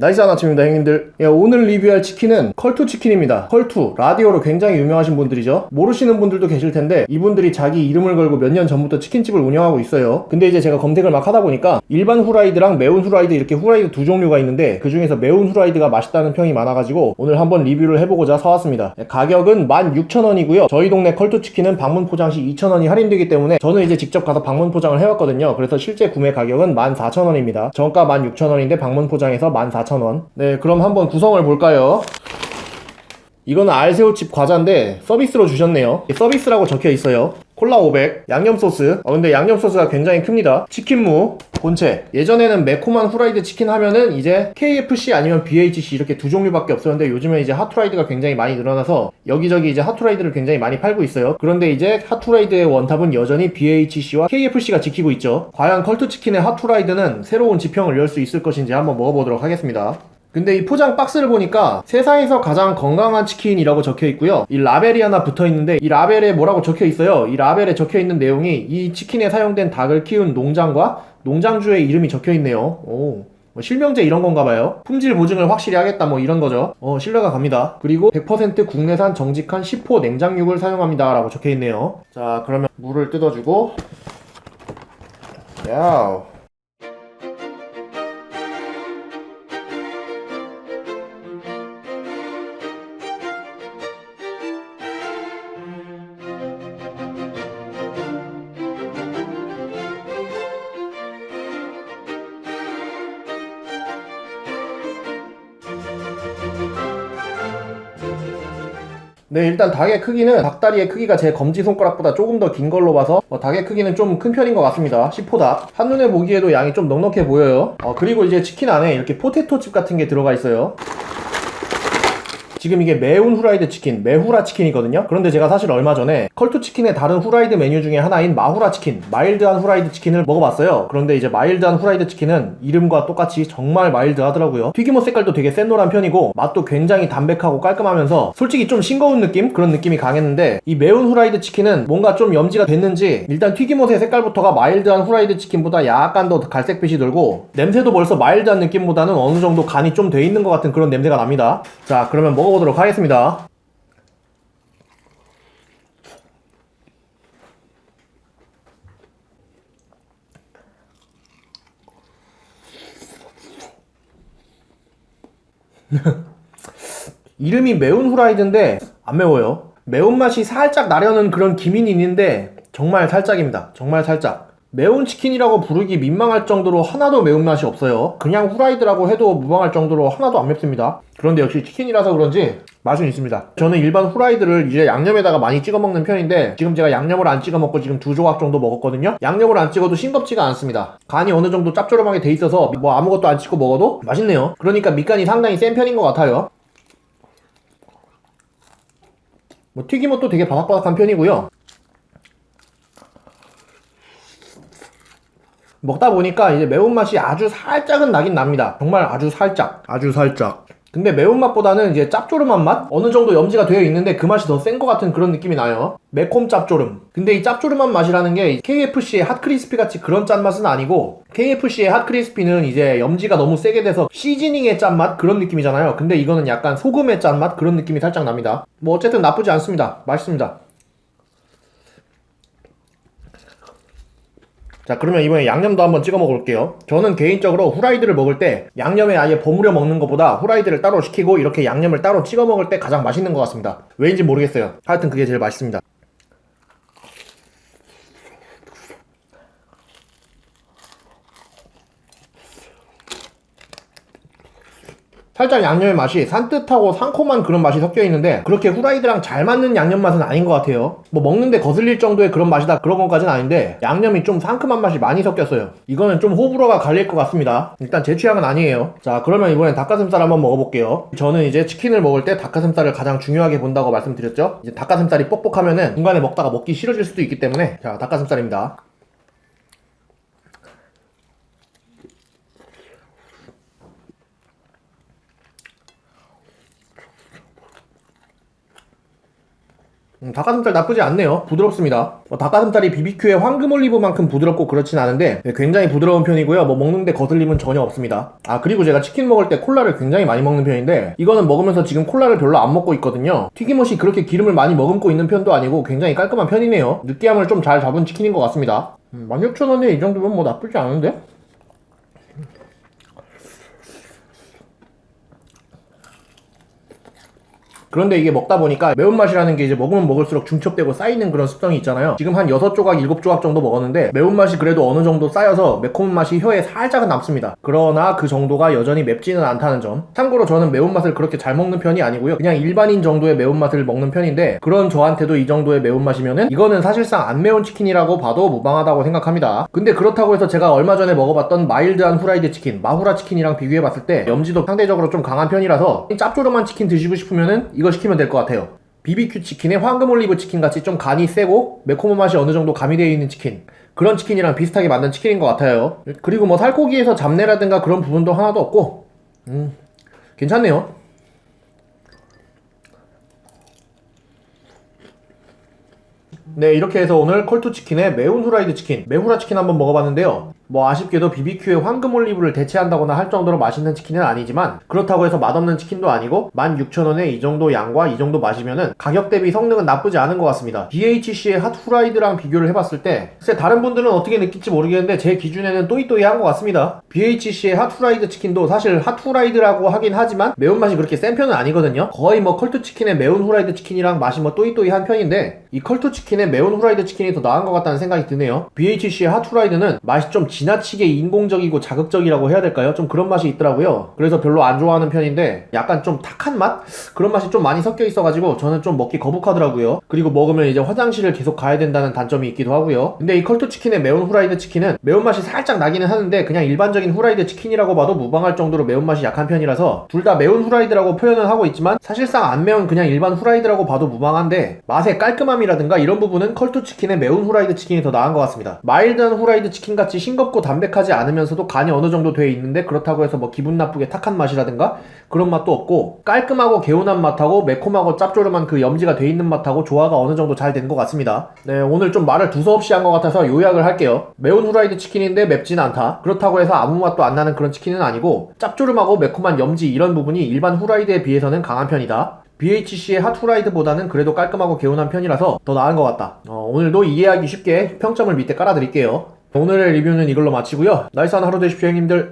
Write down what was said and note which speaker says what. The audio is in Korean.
Speaker 1: 나이스 아침입니다 형님들. 예, 오늘 리뷰할 치킨은 컬투 치킨입니다. 컬투 라디오로 굉장히 유명하신 분들이죠. 모르시는 분들도 계실 텐데 이분들이 자기 이름을 걸고 몇 년 전부터 치킨집을 운영하고 있어요. 근데 이제 제가 검색을 막 하다 보니까 일반 후라이드랑 매운 후라이드 이렇게 후라이드 두 종류가 있는데 그 중에서 매운 후라이드가 맛있다는 평이 많아가지고 오늘 한번 리뷰를 해보고자 사왔습니다. 예, 가격은 16,000원이고요. 저희 동네 컬투 치킨은 방문 포장 시 2,000원이 할인되기 때문에 저는 이제 직접 가서 방문 포장을 해왔거든요. 그래서 실제 구매 가격은 14,000원입니다. 정가 16,000원인데 방문 포장해서 14,000원 네 그럼 한번 구성을 볼까요? 이거는 알새우칩 과자인데 서비스로 주셨네요. 서비스라고 적혀 있어요 콜라 500 양념 소스. 어 근데 양념 소스가 굉장히 큽니다. 치킨무 본체. 예전에는 매콤한 후라이드 치킨 하면은 이제 KFC 아니면 BHC 이렇게 두 종류밖에 없었는데 요즘에 이제 핫후라이드가 굉장히 많이 늘어나서 여기저기 이제 핫후라이드를 굉장히 많이 팔고 있어요. 그런데 이제 핫후라이드의 원탑은 여전히 BHC와 KFC가 지키고 있죠. 과연 컬트 치킨의 핫후라이드는 새로운 지평을 열 수 있을 것인지 한번 먹어보도록 하겠습니다 근데 이 포장 박스를 보니까 세상에서 가장 건강한 치킨이라고 적혀 있고요. 이 라벨이 하나 붙어 있는데 이 라벨에 뭐라고 적혀 있어요. 이 라벨에 적혀 있는 내용이 이 치킨에 사용된 닭을 키운 농장과 농장주의 이름이 적혀 있네요. 오. 뭐 실명제 이런 건가 봐요. 품질 보증을 확실히 하겠다 뭐 이런 거죠. 어, 신뢰가 갑니다. 그리고 100% 국내산 정직한 10호 냉장육을 사용합니다. 라고 적혀 있네요. 자, 그러면 물을 뜯어주고 야우. 네, 일단 닭의 크기는 닭다리의 크기가 제 검지 손가락보다 조금 더 긴 걸로 봐서 어, 닭의 크기는 좀 큰 편인 것 같습니다. 10호 닭. 한눈에 보기에도 양이 좀 넉넉해 보여요. 어, 그리고 이제 치킨 안에 이렇게 포테토 칩 같은 게 들어가 있어요. 지금 이게 매운 후라이드 치킨, 매후라 치킨이거든요. 그런데 제가 사실 얼마 전에 컬투 치킨의 다른 후라이드 메뉴 중에 하나인 마후라 치킨, 마일드한 후라이드 치킨을 먹어봤어요. 그런데 이제 마일드한 후라이드 치킨은 이름과 똑같이 정말 마일드하더라고요. 튀김옷 색깔도 되게 센 노란 편이고 맛도 굉장히 담백하고 깔끔하면서 솔직히 좀 싱거운 느낌? 그런 느낌이 강했는데 이 매운 후라이드 치킨은 뭔가 좀 염지가 됐는지 일단 튀김옷의 색깔부터가 마일드한 후라이드 치킨보다 약간 더 갈색빛이 돌고 냄새도 벌써 마일드한 느낌보다는 어느 정도 간이 좀 돼 있는 것 같은 그런 냄새가 납니다. 자 그러면 먹어보도록 하겠습니다. 이름이 매운 후라이드인데 안 매워요. 매운맛이 살짝 나려는 그런 기민이 있는데 정말 살짝입니다. 정말 살짝. 매운 치킨이라고 부르기 민망할 정도로 하나도 매운맛이 없어요. 그냥 후라이드라고 해도 무방할 정도로 하나도 안 맵습니다. 그런데 역시 치킨이라서 그런지 맛은 있습니다. 저는 일반 후라이드를 이제 양념에다가 많이 찍어 먹는 편인데 지금 제가 양념을 안 찍어 먹고 지금 두 조각 정도 먹었거든요. 양념을 안 찍어도 싱겁지가 않습니다. 간이 어느 정도 짭조름하게 돼 있어서 뭐 아무것도 안 찍고 먹어도 맛있네요. 그러니까 밑간이 상당히 센 편인 것 같아요. 뭐 튀김옷도 되게 바삭바삭한 편이고요. 먹다 보니까 이제 매운맛이 아주 살짝은 나긴 납니다. 정말 아주 살짝. 아주 살짝. 근데 매운맛보다는 이제 짭조름한 맛? 어느 정도 염지가 되어 있는데 그 맛이 더 센 것 같은 그런 느낌이 나요. 매콤 짭조름. 근데 이 짭조름한 맛이라는 게 KFC의 핫크리스피 같이 그런 짠맛은 아니고 KFC의 핫크리스피는 이제 염지가 너무 세게 돼서 시즈닝의 짠맛 그런 느낌이잖아요. 근데 이거는 약간 소금의 짠맛 그런 느낌이 살짝 납니다. 뭐 어쨌든 나쁘지 않습니다. 맛있습니다. 자 그러면 이번에 양념도 한번 찍어 먹을게요. 저는 개인적으로 후라이드를 먹을 때 양념에 아예 버무려 먹는 것보다 후라이드를 따로 시키고 이렇게 양념을 따로 찍어 먹을 때 가장 맛있는 것 같습니다. 왜인지 모르겠어요. 하여튼 그게 제일 맛있습니다 살짝 양념의 맛이 산뜻하고 상콤한 그런 맛이 섞여 있는데 그렇게 후라이드랑 잘 맞는 양념 맛은 아닌 것 같아요. 뭐 먹는데 거슬릴 정도의 그런 맛이다 그런 것까지는 아닌데 양념이 좀 상큼한 맛이 많이 섞였어요. 이거는 좀 호불호가 갈릴 것 같습니다. 일단 제 취향은 아니에요. 자 그러면 이번엔 닭가슴살 한번 먹어볼게요. 저는 이제 치킨을 먹을 때 닭가슴살을 가장 중요하게 본다고 말씀드렸죠. 이제 닭가슴살이 뻑뻑하면은 중간에 먹다가 먹기 싫어질 수도 있기 때문에 자 닭가슴살입니다. 음, 닭가슴살 나쁘지 않네요. 부드럽습니다. 뭐 닭가슴살이 BBQ의 황금 올리브만큼 부드럽고 그렇진 않은데 네, 굉장히 부드러운 편이고요. 뭐 먹는데 거슬림은 전혀 없습니다. 아 그리고 제가 치킨 먹을 때 콜라를 굉장히 많이 먹는 편인데 이거는 먹으면서 지금 콜라를 별로 안 먹고 있거든요. 튀김옷이 그렇게 기름을 많이 머금고 있는 편도 아니고 굉장히 깔끔한 편이네요. 느끼함을 좀 잘 잡은 치킨인 것 같습니다. 음, 16,000원에 이 정도면 뭐 나쁘지 않은데? 그런데 이게 먹다 보니까 매운맛이라는 게 이제 먹으면 먹을수록 중첩되고 쌓이는 그런 습성이 있잖아요. 지금 한 6조각, 7조각 정도 먹었는데 매운맛이 그래도 어느 정도 쌓여서 매콤한 맛이 혀에 살짝은 남습니다. 그러나 그 정도가 여전히 맵지는 않다는 점. 참고로 저는 매운맛을 그렇게 잘 먹는 편이 아니고요. 그냥 일반인 정도의 매운맛을 먹는 편인데 그런 저한테도 이 정도의 매운맛이면은 이거는 사실상 안 매운 치킨이라고 봐도 무방하다고 생각합니다. 근데 그렇다고 해서 제가 얼마 전에 먹어봤던 마일드한 후라이드 치킨, 마후라 치킨이랑 비교해봤을 때 염지도 상대적으로 좀 강한 편이라서 짭조름한 치킨 드시고 싶으면은 이거 시키면 될 것 같아요. BBQ 치킨에 황금 올리브 치킨 같이 좀 간이 세고 매콤한 맛이 어느 정도 가미되어 있는 치킨. 그런 치킨이랑 비슷하게 만든 치킨인 것 같아요. 그리고 뭐 살코기에서 잡내라든가 그런 부분도 하나도 없고, 음, 괜찮네요. 네, 이렇게 해서 오늘 컬투 치킨의 매운 후라이드 치킨, 매후라 치킨 한번 먹어봤는데요. 뭐 아쉽게도 BBQ의 황금 올리브를 대체한다거나 할 정도로 맛있는 치킨은 아니지만 그렇다고 해서 맛없는 치킨도 아니고 16,000원에 이 정도 양과 이 정도 맛이면은 가격 대비 성능은 나쁘지 않은 것 같습니다. BHC의 핫 후라이드랑 비교를 해봤을 때 글쎄 다른 분들은 어떻게 느낄지 모르겠는데 제 기준에는 또이또이한 것 같습니다. BHC의 핫 후라이드 치킨도 사실 핫 후라이드라고 하긴 하지만 매운맛이 그렇게 센 편은 아니거든요. 거의 뭐 컬투 치킨의 매운 후라이드 치킨이랑 맛이 뭐 또이또이한 편인데 이 컬투 치킨의 매운 후라이드 치킨이 더 나은 것 같다는 생각이 드네요. BHC의 핫 후라이드는 맛이 좀 지나치게 인공적이고 자극적이라고 해야 될까요? 좀 그런 맛이 있더라고요. 그래서 별로 안 좋아하는 편인데 약간 좀 탁한 맛? 그런 맛이 좀 많이 섞여 있어가지고 저는 좀 먹기 거북하더라고요. 그리고 먹으면 이제 화장실을 계속 가야 된다는 단점이 있기도 하고요. 근데 이 컬투 치킨의 매운 후라이드 치킨은 매운맛이 살짝 나기는 하는데 그냥 일반적인 후라이드 치킨이라고 봐도 무방할 정도로 매운맛이 약한 편이라서 둘 다 매운 후라이드라고 표현은 하고 있지만 사실상 안 매운 그냥 일반 후라이드라고 봐도 무방한데 맛의 깔끔함이라든가 이런 부분은 컬투 치킨의 매운 후라이드 치킨이 더 나은 것 같습니다. 마일드한 후라이드 치킨 같이 싱겁고 담백하지 않으면서도 간이 어느 정도 돼 있는데 그렇다고 해서 뭐 기분 나쁘게 탁한 맛이라든가 그런 맛도 없고 깔끔하고 개운한 맛하고 매콤하고 짭조름한 그 염지가 돼 있는 맛하고 조화가 어느 정도 잘 된 것 같습니다. 네 오늘 좀 말을 두서없이 한 것 같아서 요약을 할게요. 매운 후라이드 치킨인데 맵진 않다. 그렇다고 해서 아무 맛도 안 나는 그런 치킨은 아니고 짭조름하고 매콤한 염지 이런 부분이 일반 후라이드에 비해서는 강한 편이다. BHC의 핫 후라이드보다는 그래도 깔끔하고 개운한 편이라서 더 나은 것 같다. 어, 오늘도 이해하기 쉽게 평점을 밑에 깔아드릴게요. 오늘의 리뷰는 이걸로 마치고요. 나이스한 하루 되십시오 형님들.